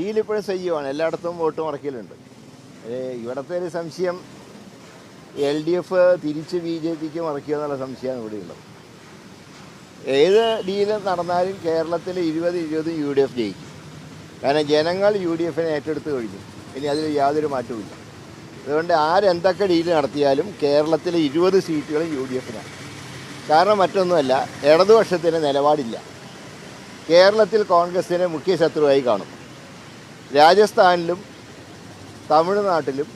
Deal ഇപ്പോഴും സജീവമാണ് എല്ലായിടത്തും വോട്ട് മറക്കലുണ്ട് ഇവിടുത്തെ ഒരു സംശയം എൽ ഡി എഫ് തിരിച്ച് ബി ജെ പിക്ക് മറക്കുക എന്നുള്ള സംശയമാണ് ഇവിടെയുള്ളത് ഏത് ഡീൽ നടന്നാലും കേരളത്തിൽ ഇരുപത് ഇരുപതും യു ഡി എഫ് ജയിക്കും. കാരണം ജനങ്ങൾ യു ഡി എഫിനെ ഏറ്റെടുത്ത് കഴിഞ്ഞു. ഇനി അതിൽ യാതൊരു മാറ്റവുമില്ല. അതുകൊണ്ട് ആരെന്തൊക്കെ ഡീൽ നടത്തിയാലും കേരളത്തിലെ ഇരുപത് സീറ്റുകളും യു ഡി എഫിനാണ്. കാരണം മറ്റൊന്നുമല്ല ഇടതുപക്ഷത്തിന് നിലപാടില്ല. കേരളത്തിൽ കോൺഗ്രസിനെ മുഖ്യ ശത്രുവായി കാണും. രാജസ്ഥാനിലും തമിഴ്നാട്ടിലും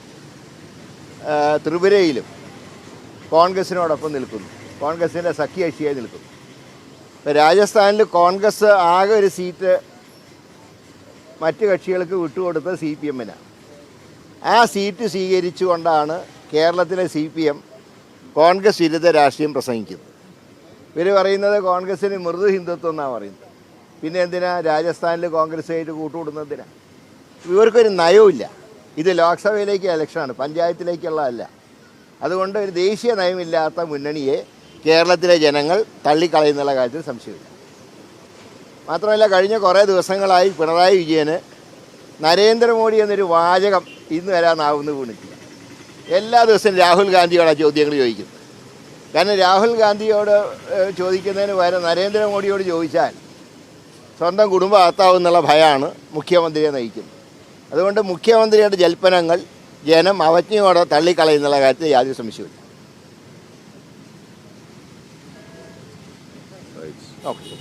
ത്രിപുരയിലും കോൺഗ്രസിനോടൊപ്പം നിൽക്കുന്നു. കോൺഗ്രസിന്റെ സഖ്യകക്ഷിയായി നിൽക്കുന്നു. രാജസ്ഥാനിൽ കോൺഗ്രസ് ആകെ ഒരു സീറ്റ് മറ്റ് കക്ഷികൾക്ക് വിട്ടുകൊടുത്തത് സി പി എമ്മിനാണ്. ആ സീറ്റ് സ്വീകരിച്ചുകൊണ്ടാണ് കേരളത്തിലെ സി പി എം കോൺഗ്രസ് വിരുദ്ധ രാഷ്ട്രീയം പ്രസംഗിക്കുന്നത്. ഇവർ പറയുന്നത് കോൺഗ്രസ്സിന് മൃദു ഹിന്ദുത്വം എന്നാണ് പറയുന്നത്. പിന്നെ എന്തിനാ രാജസ്ഥാനിൽ കോൺഗ്രസ്സായിട്ട് കൂട്ടുകൂടുന്നതിനാ ഇവർക്കൊരു നയവുമില്ല. ഇത് ലോക്സഭയിലേക്ക് ഇലക്ഷനാണ് പഞ്ചായത്തിലേക്കുള്ളതല്ല. അതുകൊണ്ട് ഒരു ദേശീയ നയമില്ലാത്ത മുന്നണിയെ കേരളത്തിലെ ജനങ്ങൾ തള്ളിക്കളയുന്നുള്ള കാര്യത്തിൽ സംശയമില്ല. മാത്രമല്ല കഴിഞ്ഞ കുറേ ദിവസങ്ങളായി പിണറായി വിജയന് നരേന്ദ്രമോദി എന്നൊരു വാചകം ഇന്ന് വരാനാവുന്ന വീണിട്ടില്ല. എല്ലാ ദിവസവും രാഹുൽ ഗാന്ധിയോട് ആ ചോദ്യങ്ങൾ ചോദിക്കുന്നത് കാരണം രാഹുൽ ഗാന്ധിയോട് ചോദിക്കുന്നതിന് പകരം നരേന്ദ്രമോദിയോട് ചോദിച്ചാൽ സ്വന്തം കുടുംബം ആത്താവുന്നുള്ള ഭയമാണ് മുഖ്യമന്ത്രിയെ നയിക്കുന്നത്. അതുകൊണ്ട് മുഖ്യമന്ത്രിയുടെ ജൽപ്പനങ്ങൾ ജനം അവജ്ഞയോടെ തള്ളിക്കളയുന്നുള്ള കാര്യത്തിൽ യാതൊരു സംശയമില്ല ഓക്കെ.